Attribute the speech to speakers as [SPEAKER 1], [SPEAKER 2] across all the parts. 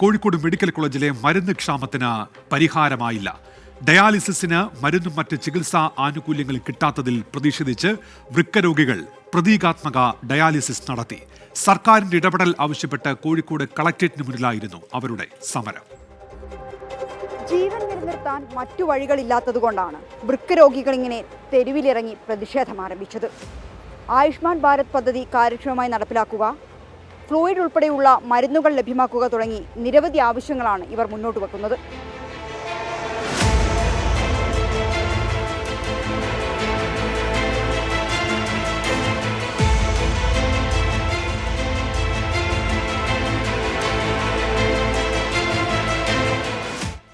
[SPEAKER 1] Kozhikode medical കോളേജിലെ മരുന്ന് ക്ഷാമത്തിന് പരിഹാരമായില്ല. ഡയാലിസിസിന് മരുന്നും മറ്റ് ചികിത്സാ ആനുകൂല്യങ്ങൾ കിട്ടാത്തതിൽ പ്രതിഷേധിച്ച് വൃക്കരോഗികൾ പ്രതീകാത്മക ഡയാലിസിസ് നടത്തി. സർക്കാരിന്റെ ഇടപെടൽ ആവശ്യപ്പെട്ട് കോഴിക്കോട് കളക്ടറേറ്റിന് മുന്നിലായിരുന്നു അവരുടെ സമരം.
[SPEAKER 2] ജീവൻ നിലനിർത്താൻ മറ്റു വഴികളില്ലാത്തതുകൊണ്ടാണ് വൃക്കരോഗികൾ ഇങ്ങനെ തെരുവിലിറങ്ങി പ്രതിഷേധം ആരംഭിച്ചത്. ആയുഷ്മാൻ ഭാരത് പദ്ധതി കാര്യക്ഷമമായി നടപ്പിലാക്കുക ഫ്ലൂയിഡ് ഉൾപ്പെടെയുള്ള മരുന്നുകൾ ലഭ്യമാക്കുക തുടങ്ങി നിരവധി ആവശ്യങ്ങളാണ് ഇവർ മുന്നോട്ട് വെക്കുന്നത്.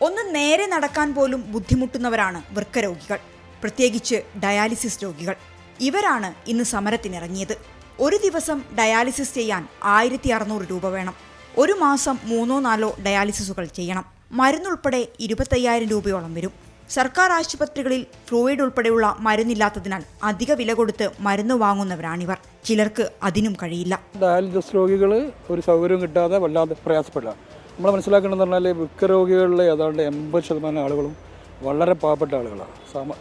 [SPEAKER 2] ഒന്ന് നേരെ നടക്കാൻ പോലും ബുദ്ധിമുട്ടുന്നവരാണ് വൃക്കരോഗികൾ പ്രത്യേകിച്ച് ഡയാലിസിസ് രോഗികൾ. ഇവരാണ് ഇന്ന് സമരത്തിനിറങ്ങിയത്. ഒരു ദിവസം ഡയാലിസിസ് ചെയ്യാൻ ആയിരത്തി അറുന്നൂറ് രൂപ വേണം. ഒരു മാസം മൂന്നോ നാലോ ഡയാലിസിസുകൾ ചെയ്യണം. മരുന്നുൾപ്പെടെ ഇരുപത്തയ്യായിരം രൂപയോളം വരും. സർക്കാർ ആശുപത്രികളിൽ ഫ്ലൂയിഡ് ഉൾപ്പെടെയുള്ള മരുന്നില്ലാത്തതിനാൽ അധിക വില കൊടുത്ത് മരുന്ന് വാങ്ങുന്നവരാണിവർ. ചിലർക്ക് അതിനും കഴിയില്ല.
[SPEAKER 3] ഡയാലിസിസ് രോഗികൾ ഒരു സൗകര്യം കിട്ടാതെ വല്ലാതെ പ്രയാസപ്പെടുക. നമ്മൾ മനസ്സിലാക്കേണ്ടതെന്ന് പറഞ്ഞാൽ മിക്ക രോഗികളിലെ ഏതാണ്ട് എൺപത് ശതമാനം ആളുകളും വളരെ പാവപ്പെട്ട ആളുകളാണ്.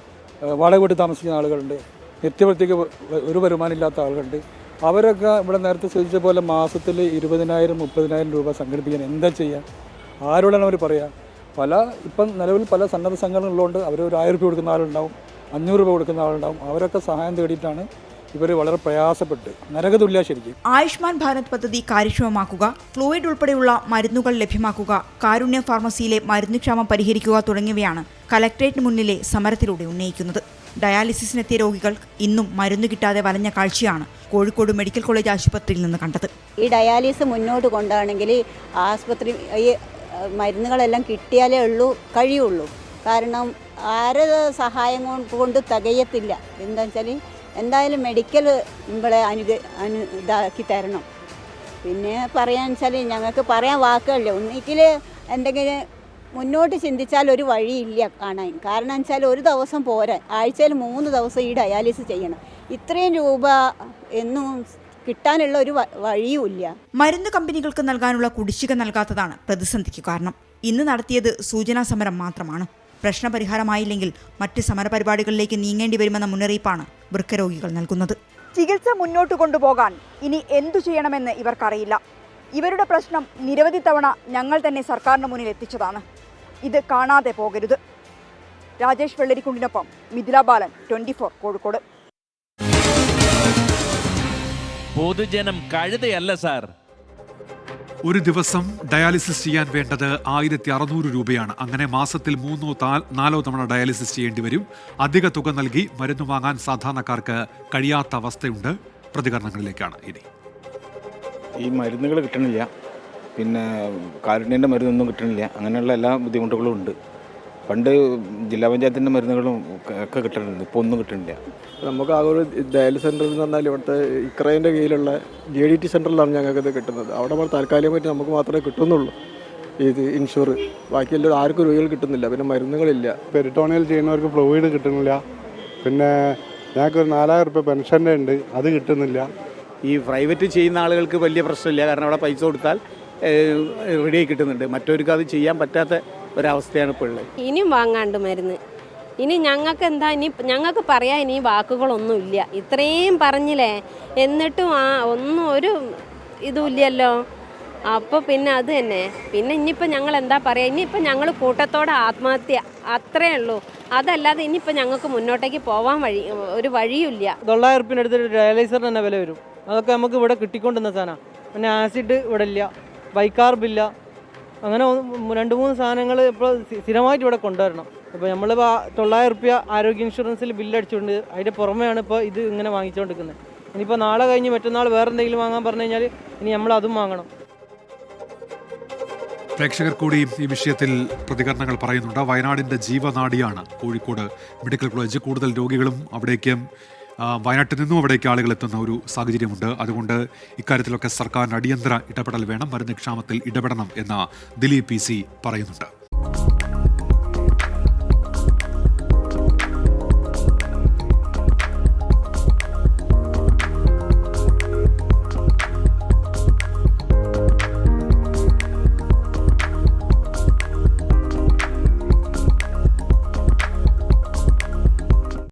[SPEAKER 3] വാടക വീട്ടിൽ താമസിക്കുന്ന ആളുകളുണ്ട്. നിത്യവൃത്തിക്ക് ഒരു വരുമാനമില്ലാത്ത ആളുകളുണ്ട്. അവരൊക്കെ ഇവിടെ നേരത്തെ സൂചിച്ച പോലെ മാസത്തിൽ ഇരുപതിനായിരം മുപ്പതിനായിരം രൂപ സംഘടിപ്പിക്കാൻ എന്താ ചെയ്യുക ആരോടാണ് അവർ പറയുക പല ഇപ്പം നിലവിൽ പല സന്നദ്ധ സംഘടനകളുണ്ട് അവർ ഒരു ആയിരം രൂപ കൊടുക്കുന്ന ആളുണ്ടാവും അഞ്ഞൂറ് രൂപ കൊടുക്കുന്ന ആളുണ്ടാവും. അവരൊക്കെ സഹായം തേടിയിട്ടാണ് ഇവർ വളരെ പ്രയാസപ്പെട്ട് നരകതുല്യ ശരിക്കും.
[SPEAKER 2] ആയുഷ്മാൻ ഭാരത് പദ്ധതി കാര്യക്ഷമമാക്കുക ഫ്ലൂയിഡ് ഉൾപ്പെടെയുള്ള മരുന്നുകൾ ലഭ്യമാക്കുക കാരുണ്യ ഫാർമസിയിലെ മരുന്നുക്ഷാമം പരിഹരിക്കുക തുടങ്ങിയവയാണ് കലക്ട്രേറ്റിന് മുന്നിലെ സമരത്തിലൂടെ ഉന്നയിക്കുന്നത്. ഡയാലിസിസിനെത്തിയ രോഗികൾ ഇന്നും മരുന്ന് കിട്ടാതെ വലഞ്ഞ കാഴ്ചയാണ് കോഴിക്കോട് മെഡിക്കൽ കോളേജ് ആശുപത്രിയിൽ നിന്ന് കണ്ടത്.
[SPEAKER 4] ഈ ഡയാലിസിസ് മുന്നോട്ട് കൊണ്ടാണെങ്കിൽ ആശുപത്രി ഈ മരുന്നുകളെല്ലാം കിട്ടിയാലേ ഉള്ളൂ കഴിയുള്ളൂ. കാരണം ആരെ സഹായം കൊണ്ട് തികയത്തില്ല. എന്താ വെച്ചാൽ എന്തായാലും മെഡിക്കൽ നമ്മളെ അനുഗ അനു ഇതാക്കി തരണം. പിന്നെ പറയാന്ന് വെച്ചാൽ ഞങ്ങൾക്ക് പറയാൻ വാക്കുകളില്ല. ഒന്നിക്കിൽ എന്തെങ്കിലും മുന്നോട്ട് ചിന്തിച്ചാൽ ഒരു വഴിയില്ല കാണാൻ. കാരണം വെച്ചാൽ ഒരു ദിവസം പോരാ ആഴ്ചയിൽ മൂന്ന് ദിവസം ഈ ഡയാലിസിസ് ചെയ്യണം. ഇത്രയും രൂപ എന്നും കിട്ടാനുള്ള ഒരു വഴിയുമില്ല.
[SPEAKER 2] മരുന്ന് കമ്പനികൾക്ക് നൽകാനുള്ള കുടിശ്ശിക നൽകാത്തതാണ് പ്രതിസന്ധിക്ക് കാരണം. ഇന്ന് നടത്തിയത് സൂചനാ സമരം മാത്രമാണ്. പ്രശ്നപരിഹാരമായില്ലെങ്കിൽ മറ്റ് സമരപരിപാടികളിലേക്ക് നീങ്ങേണ്ടി വരുമെന്ന മുന്നറിയിപ്പാണ് വൃക്കരോഗികൾ നൽകുന്നത്. ചികിത്സ മുന്നോട്ട് കൊണ്ടുപോകാൻ ഇനി എന്തു ചെയ്യണമെന്ന് ഇവർക്കറിയില്ല. ഇവരുടെ പ്രശ്നം നിരവധി തവണ ഞങ്ങൾ തന്നെ സർക്കാരിന് മുന്നിൽ എത്തിച്ചതാണ്. ഇത് കാണാതെ പോകരുത്. രാജേഷ് വെള്ളരിക്കുണ്ടിനൊപ്പം മിഥില ബാലൻ ട്വന്റി ഫോർ കോഴിക്കോട്.
[SPEAKER 5] പൊതുജനം കഴുതയല്ല സാർ.
[SPEAKER 1] ഒരു ദിവസം ഡയാലിസിസ് ചെയ്യാൻ വേണ്ടത് ആയിരത്തി അറുന്നൂറ് രൂപയാണ്. അങ്ങനെ മാസത്തിൽ മൂന്നോ താൽ നാലോ തവണ ഡയാലിസിസ് ചെയ്യേണ്ടി വരും. അധിക തുക നൽകി മരുന്ന് വാങ്ങാൻ സാധാരണക്കാർക്ക് കഴിയാത്ത അവസ്ഥയുണ്ട്. പ്രതികരണങ്ങളിലേക്കാണ് ഇനി.
[SPEAKER 6] ഈ മരുന്നുകൾ കിട്ടണില്ല. പിന്നെ കാരുണ്യന്റെ മരുന്നൊന്നും കിട്ടണില്ല. അങ്ങനെയുള്ള എല്ലാ ബുദ്ധിമുട്ടുകളും ഉണ്ട്. പണ്ട് ജില്ലാ പഞ്ചായത്തിന്റെ മരുന്നുകളും ഒക്കെ- കിട്ടുന്നുണ്ട് ഇപ്പോൾ ഒന്നും കിട്ടണില്ല.
[SPEAKER 7] നമുക്ക് ആ ഒരു ഡയൽ സെന്റർ എന്ന് പറഞ്ഞാൽ ഇവിടുത്തെ ഇക്രൈന്റെ കീഴിലുള്ള ജെ ഡി ടി സെന്ററിലാണ് ഞങ്ങൾക്ക് ഇത് കിട്ടുന്നത്. അവിടെ നമ്മൾ താൽക്കാലികമായിട്ട് നമുക്ക് മാത്രമേ കിട്ടുന്നുള്ളൂ. ഇത് ഇൻഷുർ. ബാക്കിയെല്ലാം ആർക്കും രോഗികൾ കിട്ടുന്നില്ല. പിന്നെ മരുന്നുകളില്ല.
[SPEAKER 8] പെരിട്ടോണിയൽ ചെയ്യുന്നവർക്ക് ഫ്ലൂയിഡ് കിട്ടുന്നില്ല. പിന്നെ ഞങ്ങൾക്ക് ഒരു നാലായിരം റുപ്യ പെൻഷന്റെ ഉണ്ട്. അത് കിട്ടുന്നില്ല.
[SPEAKER 9] ഈ പ്രൈവറ്റ് ചെയ്യുന്ന ആളുകൾക്ക് വലിയ പ്രശ്നമില്ല. കാരണം അവിടെ പൈസ കൊടുത്താൽ റെഡിയായി കിട്ടുന്നുണ്ട്. മറ്റവർക്ക് അത് ചെയ്യാൻ പറ്റാത്ത ഒരവസ്ഥയാണ് ഇപ്പോൾ ഉള്ളത്.
[SPEAKER 10] ഇനിയും വാങ്ങാണ്ട് മരുന്ന്. ഇനി ഞങ്ങൾക്ക് എന്താ ഇനി ഞങ്ങൾക്ക് പറയാൻ ഇനി വാക്കുകളൊന്നുമില്ല ഇത്രയും പറഞ്ഞില്ലേ എന്നിട്ടും ആ ഒന്നും ഒരു ഇതുമില്ലല്ലോ അപ്പോൾ പിന്നെ അത് തന്നെ. പിന്നെ ഇനിയിപ്പോൾ ഞങ്ങൾ എന്താ പറയുക ഇനിയിപ്പോൾ ഞങ്ങൾ കൂട്ടത്തോടെ ആത്മഹത്യ അത്രേ ഉള്ളൂ. അതല്ലാതെ ഇനിയിപ്പോൾ ഞങ്ങൾക്ക് മുന്നോട്ടേക്ക് പോവാൻ വഴി ഒരു വഴിയില്ല
[SPEAKER 11] തൊള്ളായിരം റുപ്യന്റെ അടുത്ത് തന്നെ വില വരും. അതൊക്കെ നമുക്ക് ഇവിടെ കിട്ടിക്കൊണ്ടുന്ന സാധനം. പിന്നെ ആസിഡ് ഇവിടെ ഇല്ല. ബൈക്കാർബില്ല അങ്ങനെ രണ്ട് മൂന്ന് സാധനങ്ങൾ ഇപ്പോൾ സ്ഥി- സ്ഥിരമായിട്ട് ഇവിടെ കൊണ്ടുവരണം. ഇപ്പോൾ നമ്മളിപ്പോൾ തൊള്ളായിരം റുപ്യ ആരോഗ്യ ഇൻഷുറൻസിൽ ബില്ലടിച്ചുകൊണ്ട് അതിന്റെ പുറമെയാണ് ഇപ്പോൾ ഇത് ഇങ്ങനെ വാങ്ങിച്ചുകൊണ്ടിരിക്കുന്നത് ഇനിയിപ്പോൾ നാളെ കഴിഞ്ഞ് മറ്റന്നാൾ വേറെ എന്തെങ്കിലും വാങ്ങാൻ പറഞ്ഞു കഴിഞ്ഞാൽ ഇനി നമ്മൾ അതും വാങ്ങണം.
[SPEAKER 1] പ്രേക്ഷകർ കൂടി ഈ വിഷയത്തിൽ പ്രതികരണങ്ങൾ പറയുന്നുണ്ട്. വയനാടിന്റെ ജീവനാടിയാണ് കോഴിക്കോട് മെഡിക്കൽ കോളേജ്. കൂടുതൽ രോഗികളും അവിടേക്ക് വയനാട്ടിൽ നിന്നും അവിടേക്ക് ആളുകൾ എത്തുന്ന ഒരു സാഹചര്യമുണ്ട്. അതുകൊണ്ട് ഇക്കാര്യത്തിലൊക്കെ സർക്കാരിന് അടിയന്തര ഇടപെടൽ വേണം. മരുന്ന് ക്ഷാമത്തിൽ ഇടപെടണം എന്ന് ദിലീപ് പി സി പറയുന്നുണ്ട്.